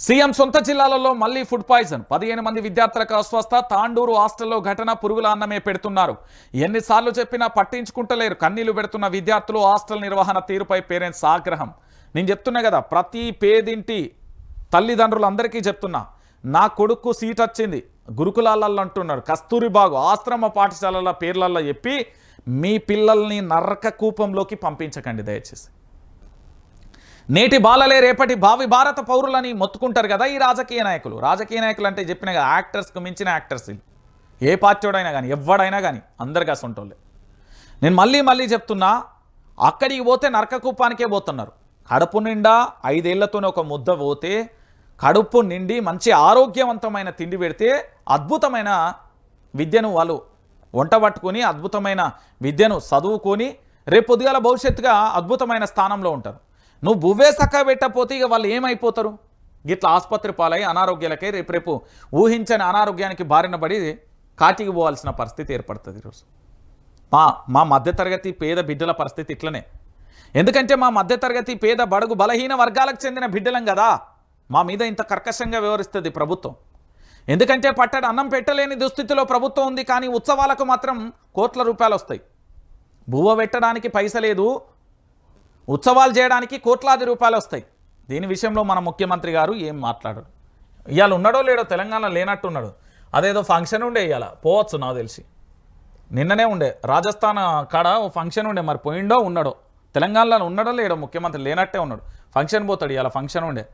CM సొంత జిల్లాలలో మళ్ళీ ఫుడ్ పాయిజన్. పదిహేను మంది విద్యార్థులకు అస్వస్థ తాండూరు హాస్టల్లో ఘటన పురుగుల అన్నమే పెడుతున్నారు. ఎన్నిసార్లు చెప్పినా పట్టించుకుంటలేరు. కన్నీళ్ళు పెడుతున్న విద్యార్థులు హాస్టల్ నిర్వహణ తీరుపై పేరెంట్స్ ఆగ్రహం. నేను చెప్తున్నా కదా ప్రతి పేదింటి తల్లిదండ్రులందరికీ చెప్తున్నా నా కొడుకు సీట్ వచ్చింది గురుకులాలలో అంటున్నారు. కస్తూరిబాగు ఆశ్రమ పాఠశాలల పేర్లలో చెప్పి మీ పిల్లల్ని నరక కూపంలోకి పంపించకండి దయచేసి. నేటి బాలలే రేపటి భావి భారత పౌరులని మొత్తుకుంటారు కదా ఈ రాజకీయ నాయకులు. రాజకీయ నాయకులు అంటే చెప్పిన కదా యాక్టర్స్కి మించిన యాక్టర్స్ ఏ పార్టీడైనా కానీ ఎవడైనా కానీ అందరు కాసుంటోళ్ళే నేను మళ్ళీ మళ్ళీ చెప్తున్నా అక్కడికి పోతే నరకకూపానికే పోతున్నారు. కడుపు నిండా ఐదేళ్ళతోనే ఒక ముద్ద పోతే కడుపు నిండి మంచి ఆరోగ్యవంతమైన తిండి పెడితే అద్భుతమైన విద్యను వాళ్ళు వంట పట్టుకొని అద్భుతమైన విద్యను చదువుకొని రేపు పొద్దుగాల భవిష్యత్తుగా అద్భుతమైన స్థానంలో ఉంటారు. నువ్వు బువ్వే సక్క పెట్టకపోతే ఇక వాళ్ళు ఏమైపోతారు? గిట్ల ఆసుపత్రి పాలై అనారోగ్యాలకై రేపు రేపు ఊహించని అనారోగ్యానికి బారిన పడి కాటికి పోవాల్సిన పరిస్థితి ఏర్పడుతుంది ఈరోజు. మా మా మధ్యతరగతి పేద బిడ్డల పరిస్థితి ఇట్లనే. ఎందుకంటే మా మధ్యతరగతి పేద బడుగు బలహీన వర్గాలకు చెందిన బిడ్డలం కదా. మా మీద ఇంత కర్కశంగా వ్యవహరిస్తుంది ప్రభుత్వం. ఎందుకంటే పట్టడి అన్నం పెట్టలేని దుస్థితిలో ప్రభుత్వం ఉంది కానీ ఉత్సవాలకు మాత్రం కోట్ల రూపాయలు వస్తాయి. బువ్వ పెట్టడానికి పైస లేదు ఉత్సవాలు చేయడానికి కోట్లాది రూపాయలు వస్తాయి. దీని విషయంలో మన ముఖ్యమంత్రి గారు ఏం మాట్లాడరు. ఇవాళ ఉన్నాడో లేడో తెలంగాణ లేనట్టున్నాడు. అదేదో ఫంక్షన్ ఉండే ఇవాళ పోవచ్చు నాకు తెలిసి. నిన్ననే ఉండే. రాజస్థాన్ కాడ ఓ ఫంక్షన్ ఉండే. మరి పోయిండో ఉన్నాడో? తెలంగాణలో ఉన్నాడో లేడో ముఖ్యమంత్రి లేనట్టే ఉన్నాడు. ఫంక్షన్ పోతాడు ఇవాళ ఫంక్షన్ ఉండే.